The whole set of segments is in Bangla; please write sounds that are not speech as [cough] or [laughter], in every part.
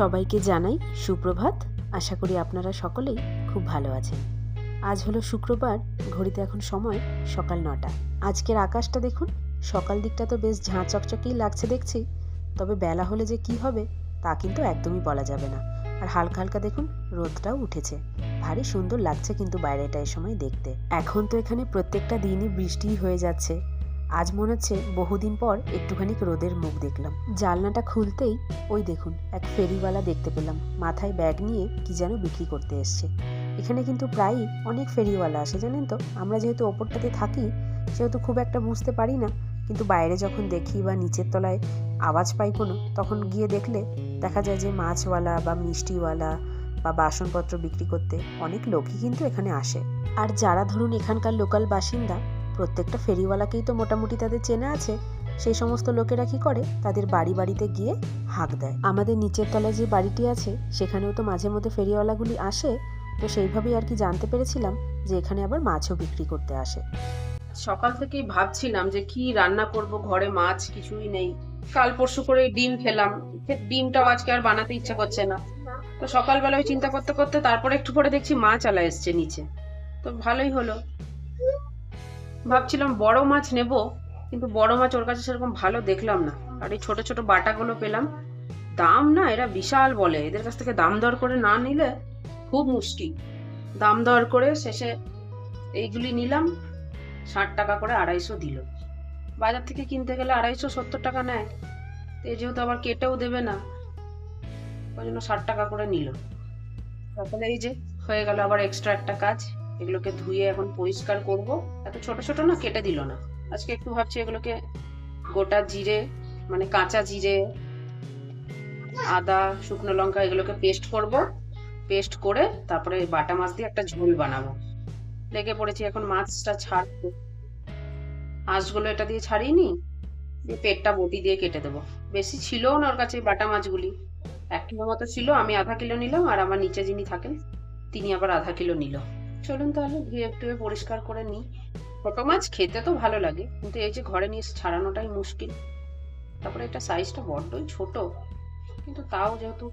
সবাইকে জানাই সুপ্রভাত। আশা করি আপনারা সকলেই খুব ভালো আছেন। আজ হলো শুক্রবার, ঘড়িতে এখন সময় সকাল নটা। আজকের আকাশটা দেখুন, সকাল দিকটা তো বেশ ঝাঁ চকচকেই লাগছে দেখছি। তবে বেলা হলে যে কি হবে, তা কিন্তু একদমই বলা যাবে না। আর হালকা হালকা দেখুন, রোদটাও উঠেছে। ভারী সুন্দর লাগছে কিন্তু বাইরেটা এই সময় দেখতে। এখন তো এখানে প্রত্যেকটা দিনই বৃষ্টিই হয়ে যাচ্ছে। আজ মনে হচ্ছে বহুদিন পর একটুখানি রোদের মুখ দেখলাম। জালনাটা খুলতেই ওই দেখুন, এক ফেরিওয়ালা দেখতে পেলাম। মাথায় ব্যাগ নিয়ে কি যেন বিক্রি করতে এসছে। এখানে কিন্তু প্রায়ই অনেক ফেরিওয়ালা আসে, জানেন তো? আমরা যেহেতু ওপরটাতে থাকি, সেহেতু খুব একটা বুঝতে পারি না। কিন্তু বাইরে যখন দেখি বা নিচের তলায় আওয়াজ পাই কোনো, তখন গিয়ে দেখলে দেখা যায় যে মাছওয়ালা বা মিষ্টিওয়ালা বা বাসনপত্র বিক্রি করতে অনেক লোকই কিন্তু এখানে আসে। আর যারা ধরুন এখানকার লোকাল বাসিন্দা প্রত্যেকটা ফেরিওয়ালাকেই তো মোটামুটি তাদের চেনা আছে। সেই সমস্ত লোকেরা কি করে? তাদের বাড়ি বাড়িতে গিয়ে হাঁক দেয়। আমাদের নিচের তলায় যে বাড়িটি আছে, সেখানেও তো মাঝে মধ্যে ফেরিওয়ালাগুলি আসে। তো সেইভাবেই আর কি জানতে পেরেছিলাম যে এখানে আবার মাছও বিক্রি করতে আসে। সকাল থেকেই ভাবছিলাম যে কি রান্না করব, ঘরে মাছ কিছুই নেই। কাল পরশু করে ডিম খেলাম। ডিমটাও আজকে আর বানাতে ইচ্ছা করছে না। তো সকালবেলা ওই চিন্তা করতে করতে তারপরে একটু পরে দেখছি মাছ আলা এসছে নিচে। তো ভালোই হলো। ভাবছিলাম বড় মাছ নেব, কিন্তু বড় মাছ ওর কাছে সেরকম ভালো দেখলাম না। আর এই ছোট ছোট বাটাগুলো পেলাম। দাম না এরা বিশাল বলে, এদের কাছ থেকে দাম দর করে না নিলে খুব মুশকিল। দাম দর করে শেষে এইগুলি নিলাম, ষাট টাকা করে আড়াইশো দিল। বাজার থেকে কিনতে গেলে আড়াইশো সত্তর টাকা নেয়। তো যেহেতু আবার কেটেও দেবে না, ওই জন্য ষাট টাকা করে নিল। তারপরে এই যে, হয়ে গেল আবার এক্সট্রা একটা কাজ। এগুলোকে ধুয়ে এখন পরিষ্কার করব। এত ছোট ছোট না, কেটে দিল না। আজকে একটু ভাবছি এগুলোকে গোটা জিরে মানে কাঁচা জিরে, আদা, শুকনো লঙ্কা এগুলোকে পেস্ট করব। পেস্ট করে তারপরে বাটা মাছ দিয়ে একটা ঝোল বানাবো। লেগে পড়েছি এখন মাছটা ছাড়বো হাঁসগুলো এটা দিয়ে ছাড়িয়ে নি দিয়ে পেটটা বটি দিয়ে কেটে দেবো। বেশি ছিলও না ওর কাছে বাটা মাছগুলি। এক কিলো মতো ছিল, আমি আধা কিলো নিলাম আর আমার নিচে যিনি থাকেন, তিনি আবার আধা কিলো নিল। চলুন তাহলে ধুয়ে একটু পরিষ্কার করে নিই। ছোট মাছ খেতে তো ভালো লাগে, কিন্তু এই যে ঘরে নিয়ে ছাড়ানোটাই মুশকিল। তারপরে এটা সাইজটা বড্ডই ছোট, কিন্তু তাও যেহেতু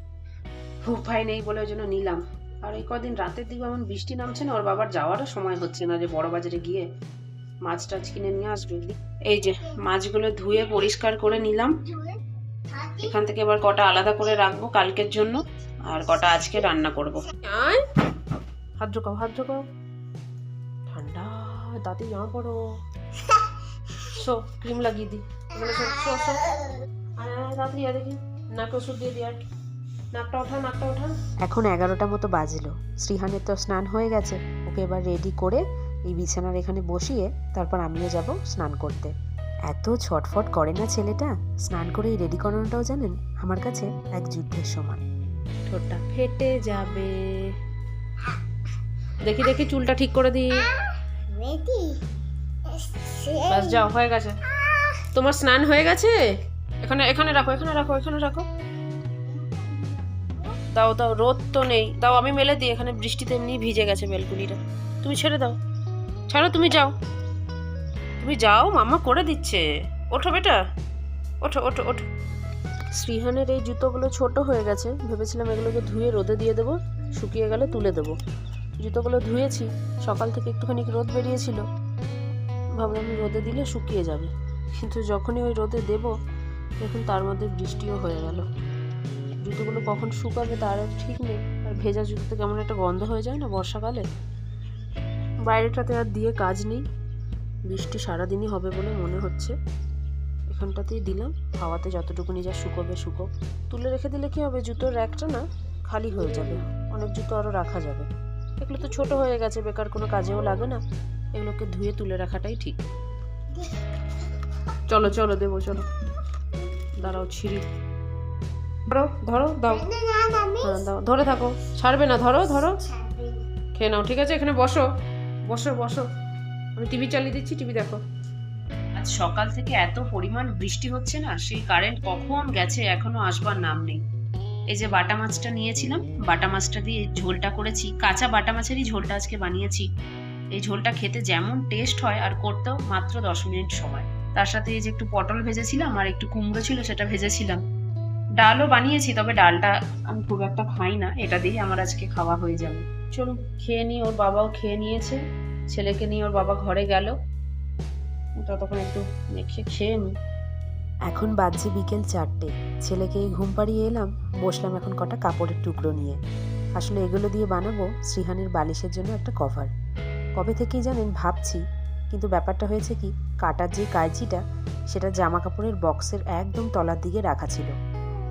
উপায় নেই বলে ওই জন্য নিলাম। আর এই কদিন রাতের দিকে এমন বৃষ্টি নামছে না, ওর বাবার যাওয়ারও সময় হচ্ছে না যে বড় বাজারে গিয়ে মাছ টাছ কিনে নিয়ে আসবে। এই যে মাছগুলো ধুয়ে পরিষ্কার করে নিলাম। এখান থেকে এবার কটা আলাদা করে রাখব কালকের জন্য, আর কটা আজকে রান্না করব। হাত ঢোকাও হাত ঢোকাও। ঠান্ডা দাঁতে জামা পড়ো [laughs] শো ক্রিম লাগিয়ে দিই আয় আয় তাড়াতাড়ি দেখি। নাকে ওষুধ দিয়ে দিই আর নাকটা ওঠা নাকটা ওঠা। এখন এগারোটা মতো বাজলো। শ্রীহানের তো স্নান হয়ে গেছে। ওকে এবার রেডি করে এই বিছানার এখানে বসিয়ে তারপর আমিও যাব স্নান করতে। এত ছটফট করে না ছেলেটা? স্নান করে এই রেডি করানোটাও জানেন? আমার কাছে এক যুদ্ধের সমান। ঠোঁটটা ফেটে যাবে। দেখি দেখি চুলটা ঠিক করে দিই? বাস যাও হয়ে গেছে। তোমার স্নান হয়ে গেছে? এখানে এখানে রাখো এখানে রাখো এখানে রাখো। দাও দাও রোদ তো নেই। দাও আমি মেলে দিই এখানে বৃষ্টিতে এমনি ভিজে গেছে বেলকুনিটা। তুমি ছেড়ে দাও। ছাড়ো তুমি যাও। তুমি যাও মামা করে দিচ্ছে। ওঠো বেটা। ওঠো ওঠো ওঠো। শ্রীহানের এই জুতোগুলো ছোট হয়ে গেছে। ভেবেছিলাম এগুলোকে ধুয়ে রোদে দিয়ে দেবো শুকিয়ে গেলে তুলে দেবো। জুতোগুলো ধুয়েছি, সকাল থেকে একটুখানি রোদ বেরিয়েছিল। ভাবলাম রোদে দিলে শুকিয়ে যাবে। কিন্তু যখনই ওই রোদে দেব, দেখুন তার মধ্যে বৃষ্টিও হয়ে গেল। জুতোগুলো কখন শুকাবে তার ঠিক নেই। আর ভেজা জুতোতে কেমন একটা গন্ধ হয়ে যায় না বর্ষাকালে? বাইরেটাতে আর দিয়ে কাজ নেই। বৃষ্টি সারাদিনই হবে বলে মনে হচ্ছে। এখানটাতেই দিলাম। হাওয়াতে যতটুকুনি যা শুকোবে শুকো তুলে রেখে দিলে কি হবে? জুতোর র্যাকটা না খালি হয়ে যাবে। অনেক জুতো আরও রাখা যাবে। এগুলো তো ছোট হয়ে গেছে, বেকার কোনো কাজেও লাগে না। এগুলোকে ধুয়ে তুলে রাখাটাই ঠিক। চলো চলো, দেবো, চলো। দাঁড়াও, ছিঁড়ি। ধরো ধরো, দাও। হ্যাঁ দাও। ধরে থাকো। ছাড়বে না, ধরো ধরো। খেয়ে নাও, ঠিক আছে? এখানে বসো। বসো বসো। আমি টিভি চালিয়ে দিচ্ছি, টিভি দেখো। আজ সকাল থেকে এত পরিমাণ বৃষ্টি হচ্ছে না, সেই কারেন্ট কখন গেছে এখনও আসবার নাম নেই। এই যে বাটা মাছটা নিয়েছিলাম, বাটা মাছটা দিয়ে ঝোলটা করেছি। কাঁচা বাটা মাছেরই ঝোলটা আজকে বানিয়েছি। এই ঝোলটা খেতে যেমন টেস্ট হয় আর করতেও মাত্র দশ মিনিট সময়। তার সাথে এই যে একটু পটল ভেজেছিলাম আর একটু কুমড়ো ছিল সেটা ভেজেছিলাম। ডালও বানিয়েছি, তবে ডালটা আমি খুব একটা খাই না, এটা দিয়ে আমার আজকে খাওয়া হয়ে যাবে। চলো খেয়ে নিই, ওর বাবাও খেয়ে নিয়েছে। ছেলেকে নিয়ে ওর বাবা ঘরে গেল। ততক্ষণ একটু দেখে খেয়ে নিই এখন বাজছে বিকেল চারটে। ছেলেকে ঘুম পাড়িয়ে এলাম, বসলাম এখন কটা কাপড়ের টুকরো নিয়ে। আসলে এগুলো দিয়ে বানাবো শ্রীহানের বালিশের জন্য একটা কভার কবে থেকেই জানেন, ভাবছি, কিন্তু ব্যাপারটা হয়েছে কি, কাটার যে কাঁচিটা সেটা জামা কাপড়ের বক্সের একদম তলার দিকে রাখা ছিল।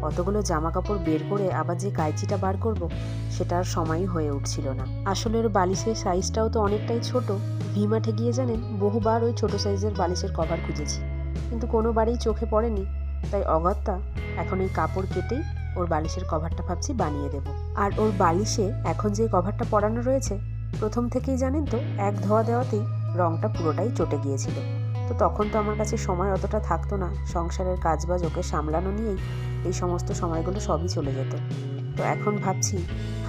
অতগুলো জামা কাপড় বের করে আবার যে কাঁচিটা বার করব, সেটা আর সময়ই হয়ে উঠছিল না। আসলে ওর বালিশের সাইজটাও তো অনেকটাই ছোট। ভিমাঠে গিয়ে জানেন, বহুবার ওই ছোট সাইজের বালিশের কভার খুঁজেছি। কিন্তু কোনোবারই চোখে পড়েনি। তাই অগত্যা এখন এই কাপড় কেটেই ওর বালিশের কভারটা ভাবছি বানিয়ে দেব। আর ওর বালিশে এখন যে কভারটা পরানো রয়েছে, প্রথম থেকেই জানেন তো, এক ধোয়া দেওয়াতেই রংটা পুরোটাই চটে গিয়েছিল। তো তখন তো আমার কাছে সময় অতটা থাকতো না, সংসারের কাজবাজ ওকে সামলানো নিয়েই এই সমস্ত সময়গুলো সবই চলে যেত। তো এখন ভাবছি,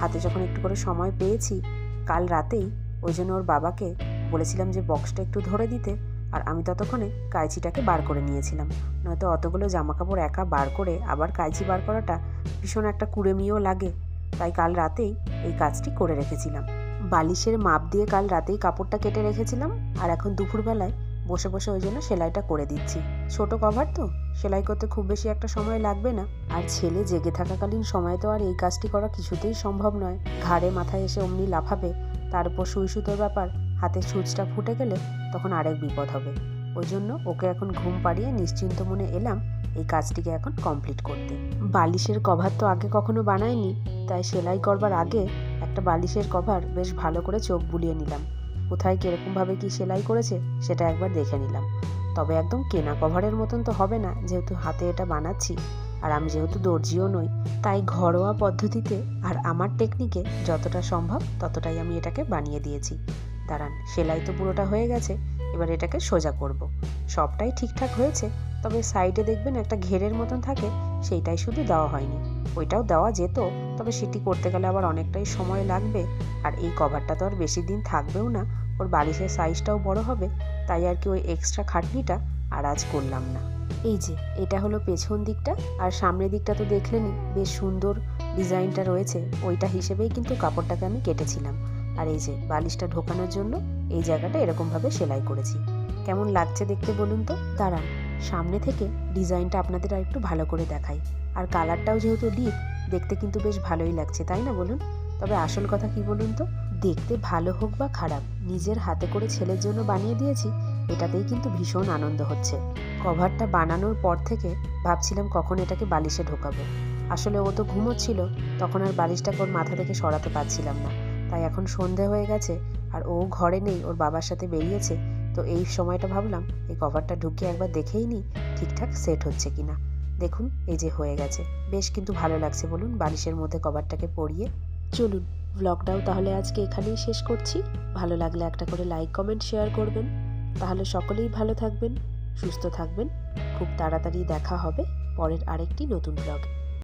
হাতে যখন একটু করে সময় পেয়েছি, কাল রাতেই ওই জন্য ওর বাবাকে বলেছিলাম যে বক্সটা একটু ধরে দিতে। আর আমি ততক্ষণে কাঁচিটাকে বার করে নিয়েছিলাম। নয়তো অতগুলো জামা কাপড় একা বার করে আবার কাঁচি বার করাটা ভীষণ একটা কুড়েমিও লাগে। তাই কাল রাতেই এই কাজটি করে রেখেছিলাম। বালিশের মাপ দিয়ে কাল রাতেই কাপড়টা কেটে রেখেছিলাম আর এখন দুপুরবেলায় বসে বসে ওই জন্য সেলাইটা করে দিচ্ছি। ছোট কভার তো, সেলাই করতে খুব বেশি একটা সময় লাগবে না। আর ছেলে জেগে থাকাকালীন সময় তো আর এই কাজটি করা কিছুতেই সম্ভব নয়। ঘাড়ে মাথায় এসে অমনি লাফাবে, তার উপর সুই সুতোর ব্যাপার হাতের সুচটা ফুটে গেলে তখন আরেক বিপদ হবে। ওই জন্য ওকে এখন ঘুম পাড়িয়ে নিশ্চিন্ত মনে এলাম এই কাজটিকে এখন কমপ্লিট করতে। বালিশের কভার তো আগে কখনো বানাইনি, তাই সেলাই করবার আগে একটা বালিশের কভার বেশ ভালো করে চোখ বুলিয়ে নিলাম। কোথায় কীরকমভাবে কি সেলাই করেছে সেটা একবার দেখে নিলাম। তবে একদম কেনা কভারের মতন তো হবে না, যেহেতু হাতে এটা বানাচ্ছি আর আমি যেহেতু দর্জিও নই, তাই ঘরোয়া পদ্ধতিতে আর আমার টেকনিকে যতটা সম্ভব ততটাই আমি এটাকে বানিয়ে দিয়েছি। দাঁড়ান, সেলাই তো পুরোটা হয়ে গেছে, এবার এটাকে সোজা করব। সবটাই ঠিকঠাক হয়েছে, তবে সাইডে দেখবেন একটা ঘেরের মতন থাকে, সেইটাই শুধু দেওয়া হয়নি। ওইটাও দেওয়া যেত, তবে সেটি করতে গেলে আবার অনেকটাই সময় লাগবে, আর এই কভারটা তো আর বেশি দিন থাকবেও না, ওর বালিশের সাইজটাও বড় হবে, তাই আর কি ওই এক্সট্রা খাটনিটা আর আজ করলাম না। এই যে, এটা হলো পেছন দিকটা, আর সামনের দিকটা তো দেখলেনই, বেশ সুন্দর ডিজাইনটা রয়েছে, ওইটা হিসেবেই কিন্তু কাপড়টাকে আমি কেটেছিলাম। আর এই যে বালিশটা ঢোকানোর জন্য এই জায়গাটা এরকমভাবে সেলাই করেছি। কেমন লাগছে দেখতে বলুন তো? দাঁড়ান, সামনে থেকে ডিজাইনটা আপনাদের আর একটু ভালো করে দেখাই। আর কালারটাও যেহেতু ডিপ দেখতে কিন্তু বেশ ভালোই লাগছে, তাই না বলুন? তবে আসল কথা কি বলুন তো? দেখতে ভালো হোক বা খারাপ, নিজের হাতে করে ছেলের জন্য বানিয়ে দিয়েছি, এটাতেই কিন্তু ভীষণ আনন্দ হচ্ছে। কভারটা বানানোর পর থেকে ভাবছিলাম কখন এটাকে বালিশে ঢোকাবো। আসলে ও তো ঘুমোচ্ছিল, তখন আর বালিশটাকে ওর মাথা থেকে সরাতে পারছিলাম না। তাই এখন সন্ধে হয়ে গেছে আর ও ঘরে নেই, ওর বাবার সাথে বেরিয়েছে। তো এই সময়টা ভাবলাম, এই কভারটা ঢুকিয়ে একবার দেখেই নিই, ঠিকঠাক সেট হচ্ছে কিনা। দেখুন, এই যে হয়ে গেছে। বেশ কিন্তু ভালো লাগছে বলুন, বালিশের মধ্যে কভারটাকে পরিয়ে। চলুন ব্লগটাও তাহলে আজকে এখানেই শেষ করছি। ভালো লাগলে একটা করে লাইক কমেন্ট শেয়ার করবেন। তাহলে সকলেই ভালো থাকবেন, সুস্থ থাকবেন। খুব তাড়াতাড়ি দেখা হবে পরের আরেকটি নতুন ব্লগে